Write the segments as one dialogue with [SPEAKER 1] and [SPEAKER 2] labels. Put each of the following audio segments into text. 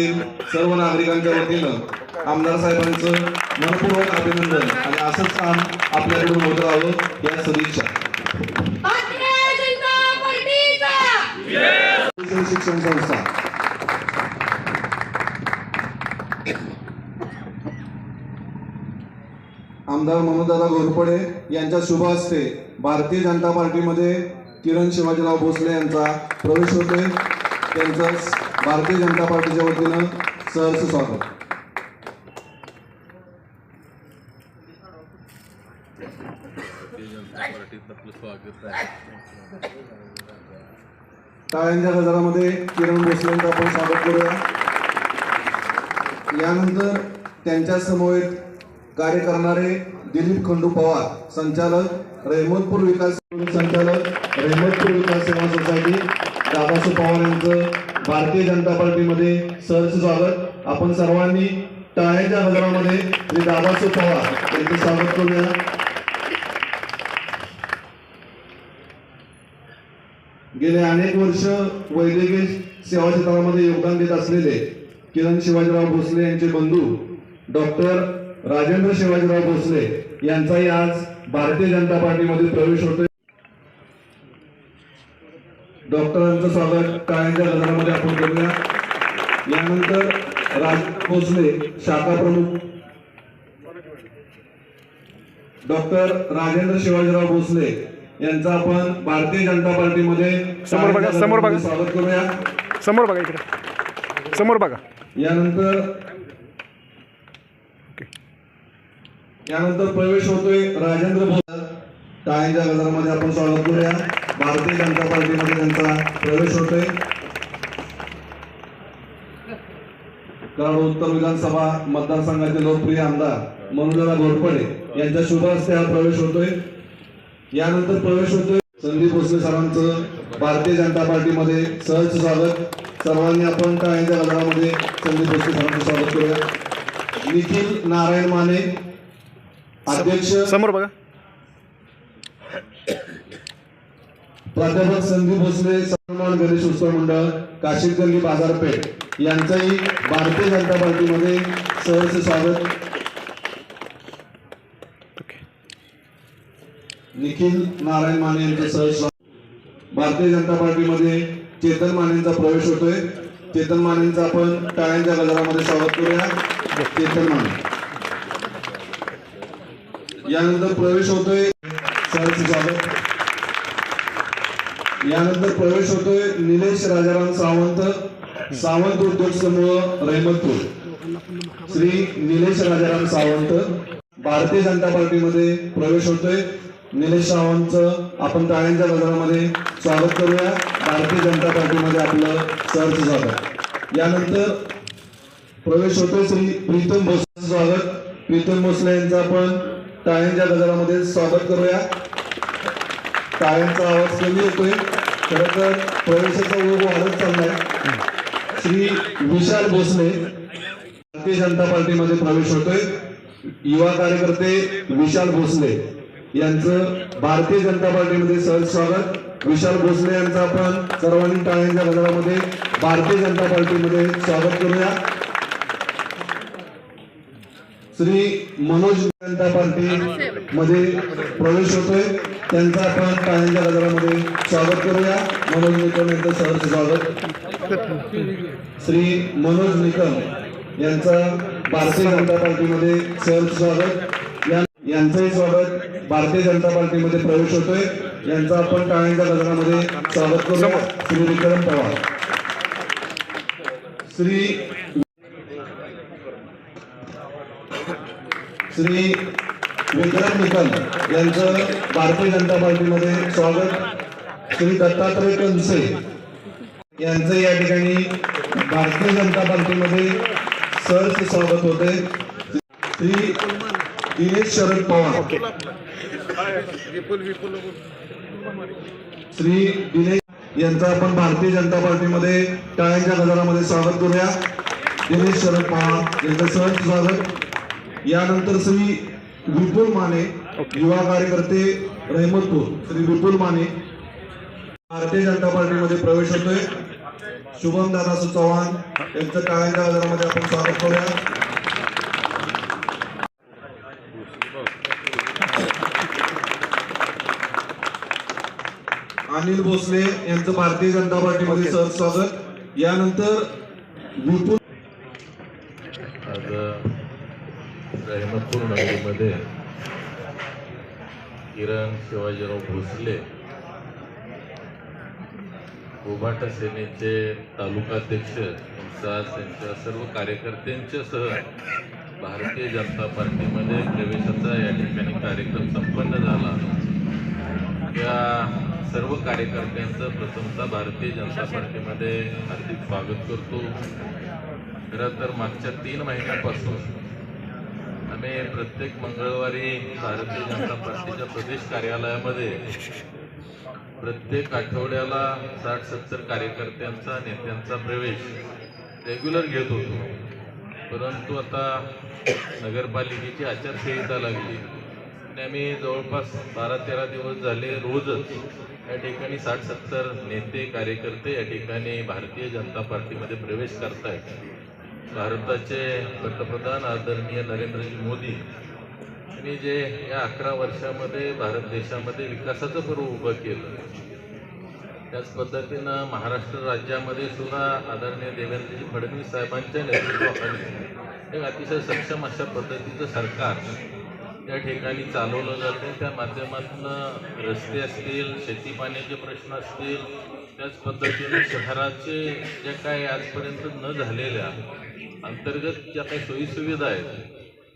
[SPEAKER 1] परिसरातील सर्व नागरिकांच्या वतीनं आमदार साहेबांचं मनपूर्वक अभिनंदन आणि असंच काम आपल्याकडून होत राहावं या सदिच्छा. शिक्षण संस्था. आमदार मनोजदादा घोरपडे यांच्या शुभ हस्ते भारतीय जनता पार्टीमध्ये किरण शिवाजीराव भोसले यांचा प्रवेश होतोय. त्यांचं भारतीय जनता पार्टीच्या वतीनं सहर्ष स्वागत. टाळ्यांच्या गजरामध्ये किरण भोसलेंचं आपण स्वागत करूया. यानंतर त्यांच्या समवेत कार्य करणारे दिलीप खंडू पवार संचालक रहमतपूर विकास संचालक रहमतपूर विकास सेवा सोसायटी दादासाहेब पवार यांचं भारतीय जनता पार्टीमध्ये सहर्ष स्वागत. आपण सर्वांनी टाळ्याच्या गजरामध्ये श्री दादासू पवार यांचं स्वागत करूया. गेले अनेक वर्ष वैद्यकीय सेवा क्षेत्रामध्ये योगदान देत असलेले किरण शिवाजीराव भोसले यांचे बंधू डॉक्टर राजेंद्र शिवाजीराव भोसले यांचाही आज भारतीय जनता पार्टीमध्ये प्रवेश होतोय. डॉक्टरांचं स्वागत टाळ्यांच्या गजरामध्ये आपण करूया. यानंतर राज भोसले शाखा प्रमुख. डॉक्टर राजेंद्र शिवाजीराव भोसले यांचं आपण भारतीय जनता पार्टीमध्ये
[SPEAKER 2] समोर बघा, समोर बघा.
[SPEAKER 1] स्वागत करूया.
[SPEAKER 2] समोर बघा इकडे. समोर बघा.
[SPEAKER 1] यानंतर यानंतर प्रवेश होतोय राजेंद्र भोसले. टाळ्यांच्या गजरामध्ये आपण स्वागत करूया. भारतीय जनता पार्टीमध्ये त्यांचा प्रवेश होतोय. कराड उत्तर विधानसभा मतदारसंघाचे लोकप्रिय आमदार मनोजला घोरपडे यांच्या शुभ हस्ते हा प्रवेश होतोय. यानंतर प्रवेश होतोय संदीप भोसले सरांचं भारतीय जनता पार्टीमध्ये सहज स्वागत. सर्वांनी आपण टाळ्यांच्या गजरामध्ये संदीप भोसले सरांचं स्वागत करूया. निखिल नारायण माने अध्यक्ष
[SPEAKER 2] समोर बघा.
[SPEAKER 1] प्राध्यापक संदीप भोसले सन्मान गणेश उत्सव मंडळ काशीद गल्ली बाजारपेठ यांचंही भारतीय जनता पार्टीमध्ये सहर्ष स्वागत. निखिल नारायण माने यांचं सहज स्वागत. भारतीय जनता पार्टीमध्ये चेतन मानेंचा प्रवेश होतोय. चेतन मानेंचा आपण टाळ्यांच्या गजरामध्ये स्वागत करूया. चेतन माने. यानंतर प्रवेश होतोय. सहर्ष स्वागत. यानंतर प्रवेश होतोय निलेश राजाराम सावंत सावंत उद्योग समूह रहमतपूर श्री निलेश राजाराम सावंत. भारतीय जनता पार्टीमध्ये प्रवेश होतोय. निलेश सावंतचं आपण टाळ्यांच्या गजरामध्ये स्वागत करूया. भारतीय जनता पार्टीमध्ये आपलं सहर्ष स्वागत. यानंतर प्रवेश होतोय श्री प्रीतम भोसले स्वागत. प्रीतम भोसले यांचं आपण टाळ्यांच्या गजरामध्ये स्वागत करूया. टाळ्यांचा आवाज कमी येतोय खरं तर प्रवेशाचा ओघ वाढत चाललाय. श्री विशाल भोसले भारतीय जनता पार्टीमध्ये प्रवेश होतोय. युवा कार्यकर्ते विशाल भोसले यांचं भारतीय जनता पार्टीमध्ये सहज स्वागत. विशाल भोसले यांचं आपण सर्वांनी टाळ्यांच्या गजरामध्ये भारतीय जनता पार्टीमध्ये स्वागत करूया. श्री मनोज जनता पार्टी मध्ये प्रवेश होतोय. त्यांचा आपण टाळ्यांच्या गजरामध्ये स्वागत करूया. मनोज निकम यांचं सहर्ष स्वागत. श्री मनोज निकम यांचा भारतीय जनता पार्टीमध्ये सहर्ष स्वागत. या- यांचंही स्वागत भारतीय जनता पार्टीमध्ये प्रवेश होतोय. यांचा आपण टाळ्यांच्या गजरामध्ये स्वागत करूया. श्री विक्रम पवार. श्री श्री विक्रम निकम यांचं भारतीय जनता पार्टीमध्ये स्वागत. श्री दत्तात्रय कनसे यांचं या ठिकाणी भारतीय जनता पार्टीमध्ये सहर्ष स्वागत होते. श्री दिनेश शरद पवार. श्री दिनेश यांचं आपण भारतीय जनता पार्टीमध्ये टाळ्यांच्या गजरामध्ये स्वागत करूया. दिनेश शरद पवार यांचं सहज स्वागत. यानंतर श्री विपुल माने युवा कार्यकर्ते रहमतपूर श्री विपुल माने भारतीय जनता पार्टीमध्ये प्रवेश होतोय. शुभम दादासू चव्हाण यांचं टाळ्यांच्या गजरामध्ये आपण स्वागत करूया. अनिल भोसले यांचं भारतीय जनता पार्टीमध्ये सर स्वागत. यानंतर विपुल
[SPEAKER 3] आज मध्ये किरण शिवाजीराव भोसले उभाटा सेनेचे तालुकाध्यक्ष त्यांच्या सर्व कार्यकर्त्यांच्यासह भारतीय जनता पार्टीमध्ये प्रवेशाचा या ठिकाणी कार्यक्रम संपन्न झाला. या सर्व कार्यकर्त्यांचं प्रथमतः भारतीय जनता पार्टीमध्ये हार्दिक स्वागत करतो. खरं तर मागच्या तीन महिन्यापासून आम्ही प्रत्येक मंगळवारी भारतीय जनता पार्टीच्या प्रदेश कार्यालयामध्ये प्रत्येक आठवड्याला साठ सत्तर कार्यकर्त्यांचा नेत्यांचा प्रवेश रेग्युलर घेत होतो. परंतु आता नगरपालिकेची आचारसंहिता लागली. आणि आम्ही जवळपास बारा तेरा दिवस झाले रोजच या ठिकाणी साठ सत्तर नेते कार्यकर्ते या ठिकाणी भारतीय जनता पार्टीमध्ये प्रवेश करतायत. भारताचे पंतप्रधान आदरणीय नरेंद्रजी मोदी यांनी जे या अकरा वर्षामध्ये भारत देशामध्ये विकासाचं पर्व उभं केलं त्याच पद्धतीनं महाराष्ट्र राज्यामध्ये सुद्धा आदरणीय देवेंद्रजी फडणवीस साहेबांच्या नेतृत्वाखाली एक अतिशय सक्षम अशा पद्धतीचं सरकार त्या ठिकाणी चालवलं जातं. त्या माध्यमातून रस्ते असतील शेती पाण्याचे प्रश्न असतील त्याच पद्धतीने शहराचे जे काही आजपर्यंत न झालेल्या अंतर्गत ज्या काही सोयीसुविधा आहेत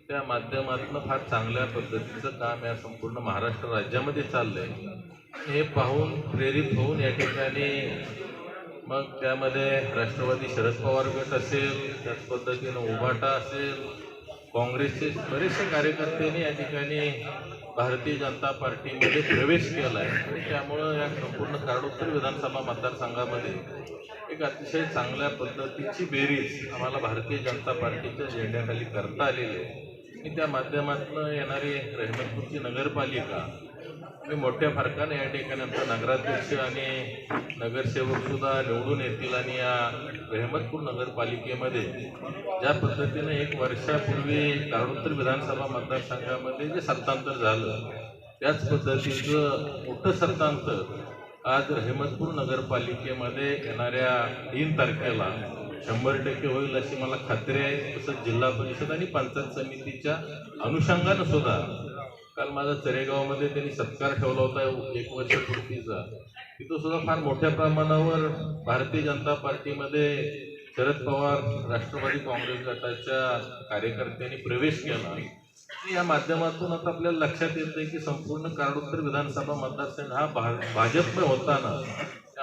[SPEAKER 3] त्या माध्यमातून फार चांगल्या पद्धतीचं काम या संपूर्ण महाराष्ट्र राज्यामध्ये चाललंय. हे पाहून प्रेरित होऊन या ठिकाणी मग त्यामध्ये राष्ट्रवादी शरद पवार गट असेल त्याच पद्धतीनं उभाटा असेल काँग्रेसचे बरेचसे कार्यकर्त्यांनी या ठिकाणी भारतीय जनता पार्टीमध्ये प्रवेश केला आहे आणि त्यामुळं या संपूर्ण कारडोत्तर विधानसभा मतदारसंघामध्ये एक अतिशय चांगल्या पद्धतीची बेरीज आम्हाला भारतीय जनता पार्टीच्या झेंड्याखाली करता आलेली आहे. आणि त्या माध्यमातून येणारी रहमतपूरची नगरपालिका मी मोठ्या फरकाने या ठिकाणी आमचा नगराध्यक्ष आणि नगरसेवकसुद्धा निवडून येतील आणि या रहमतपूर नगरपालिकेमध्ये ज्या पद्धतीनं एक वर्षापूर्वी कारणोत्तर विधानसभा मतदारसंघामध्ये जे सत्तांतर झालं त्याच पद्धतीचं मोठं सत्तांतर आज रहमतपूर नगरपालिकेमध्ये येणाऱ्या तीन तारखेला शंभर टक्के होईल अशी मला खात्री आहे. तसंच जिल्हा परिषद आणि पंचायत समितीच्या अनुषंगानं सुद्धा काल माझा चरेगावमध्ये त्यांनी सत्कार ठेवला होता एक वर्षपूर्वीचा. तिथं सुद्धा फार मोठ्या प्रमाणावर भारतीय जनता पार्टीमध्ये शरद पवार राष्ट्रवादी काँग्रेस गटाच्या कार्यकर्त्यांनी प्रवेश केला. या माध्यमातून आता आपल्याला लक्षात येतं की संपूर्ण कारडोत्तर विधानसभा मतदारसंघ हा भा होताना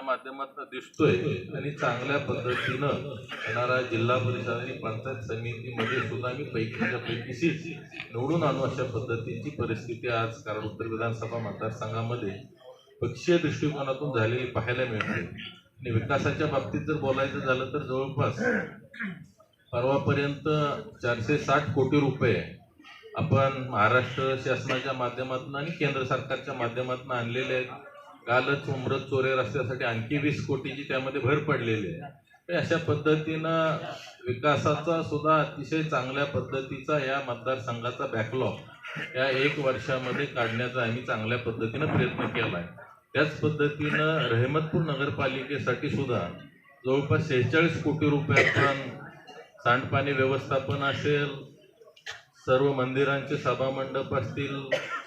[SPEAKER 3] त्या माध्यमातून दिसतोय आणि चांगल्या पद्धतीनं येणारा जिल्हा परिषद आणि पंचायत समितीमध्ये सुद्धा मी पैकीच्या पैकीशी निवडून आणू अशा पद्धतीची परिस्थिती आज कारण उत्तर विधानसभा मतदारसंघामध्ये पक्षीय दृष्टिकोनातून झालेली पाहायला मिळते. आणि विकासाच्या बाबतीत जर बोलायचं झालं तर जवळपास परवापर्यंत चारशे साठ कोटी रुपये आपण महाराष्ट्र शासनाच्या माध्यमातून आणि केंद्र सरकारच्या माध्यमातून आणलेले आहेत. कालच उमरत चोरे रस्त्यासाठी आणखी वीस कोटीची त्यामध्ये भर पडलेली आहे. अशा पद्धतीनं विकासाचा सुद्धा अतिशय चांगल्या पद्धतीचा या मतदारसंघाचा बॅकलॉग या एक वर्षामध्ये काढण्याचा आम्ही चांगल्या पद्धतीनं प्रयत्न केला आहे त्याच पद्धतीनं रहमतपूर नगरपालिकेसाठी सुद्धा जवळपास शेहेचाळीस कोटी रुपये सांडपाणी व्यवस्थापन असेल सर्व मंदिरांचे सभामंडप असतील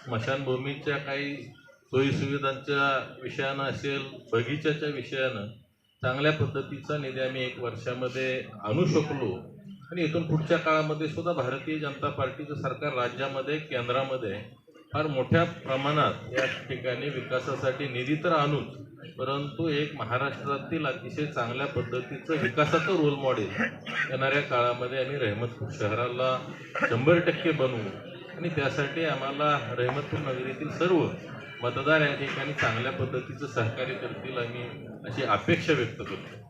[SPEAKER 3] स्मशानभूमीच्या काही सोयीसुविधांच्या विषयानं असेल बगीच्याच्या विषयानं चांगल्या पद्धतीचा निधी आम्ही एक वर्षामध्ये आणू शकलो. आणि इथून पुढच्या काळामध्ये सुद्धा भारतीय जनता पार्टीचं सरकार राज्यामध्ये केंद्रामध्ये फार मोठ्या प्रमाणात या ठिकाणी विकासासाठी निधी तर आणूच परंतु एक महाराष्ट्रातील अतिशय चांगल्या पद्धतीचं विकासाचं रोल मॉडेल येणाऱ्या काळामध्ये आम्ही रहमतपूर शहराला शंभर टक्के बनवू. आणि त्यासाठी आम्हाला रहमतपूर नगरीतील सर्व मतदार या ठिकाणी चांगल्या पद्धतीचं सहकार्य करतील आम्ही अशी अपेक्षा व्यक्त करतो.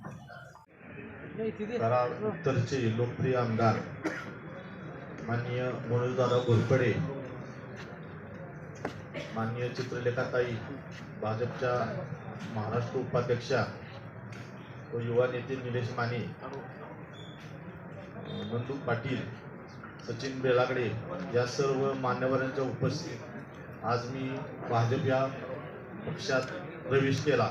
[SPEAKER 4] उत्तरचे लोकप्रिय आमदार माननीय मनोजदादा घोरपडे माननीय चित्रलेखाताई भाजपच्या महाराष्ट्र उपाध्यक्षा व युवा नेते निलेश माने नंदू पाटील सचिन बेलागडे या सर्व मान्यवरांच्या उपस्थित आज मी भाजप या पक्षात प्रवेश केला.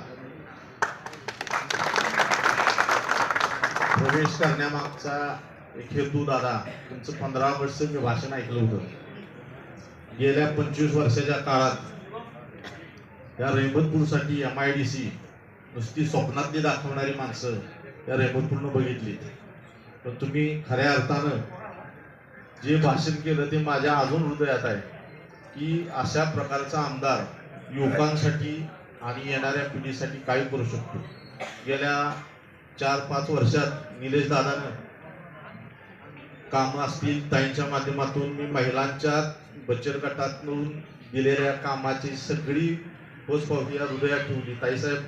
[SPEAKER 4] प्रवेश करण्यामागचा एक हेतू दादा तुमचं पंधरा वर्ष मी भाषण ऐकलं होतं. गेल्या पंचवीस वर्षाच्या काळात या रहिमतपूरसाठी एम आय डी सी नुसती स्वप्नातली दाखवणारी माणसं या रहिमतपूरनं बघितली. पण तुम्ही खऱ्या अर्थानं जे भाषण केलं ते माझ्या अजून हृदयात आहे. की अशा प्रकारचा आमदार युवकांसाठी आणि येणाऱ्या पिढीसाठी काय करू शकतो. गेल्या चार पाच वर्षात निलेश दादानं कामं असतील ताईंच्या माध्यमातून मी महिलांच्या बचत गटातून दिलेल्या कामाची सगळी पोचपावती या हृदयात ठेवली. ताईसाहेब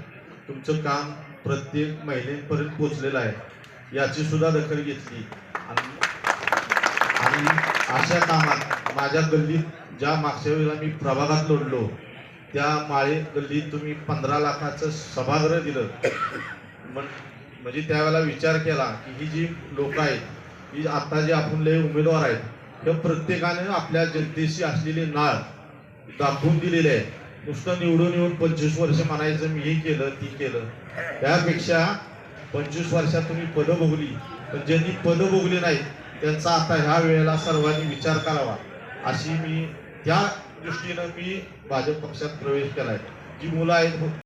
[SPEAKER 4] तुमचं काम प्रत्येक महिलेपर्यंत पोचलेलं आहे. याची सुद्धा दखल घेतली. आणि आणि अशा कामात माझ्या गल्लीत ज्या मागच्या वेळेला मी प्रभागात लढलो त्या माळे गल्लीत तुम्ही पंधरा लाखाचं सभागृह दिलं. म्हण- म्हणजे त्यावेळेला विचार केला की ही जी लोक आहेत ही आता जे आपण लय उमेदवार आहेत हे प्रत्येकाने आपल्या जनतेशी असलेली नाळ दाखवून दिलेली आहे. नुसतं निवडून येऊन पंचवीस वर्ष म्हणायचं मी हे केलं ती केलं. त्यापेक्षा पंचवीस वर्षात तुम्ही पदं भोगली. पण ज्यांनी पदं भोगली नाहीत त्यांचा आता ह्या वेळेला सर्वांनी विचार करावा. अशी मी त्या दृष्टीनं मी भाजप पक्षात प्रवेश केलाय. जी मुलं आहेत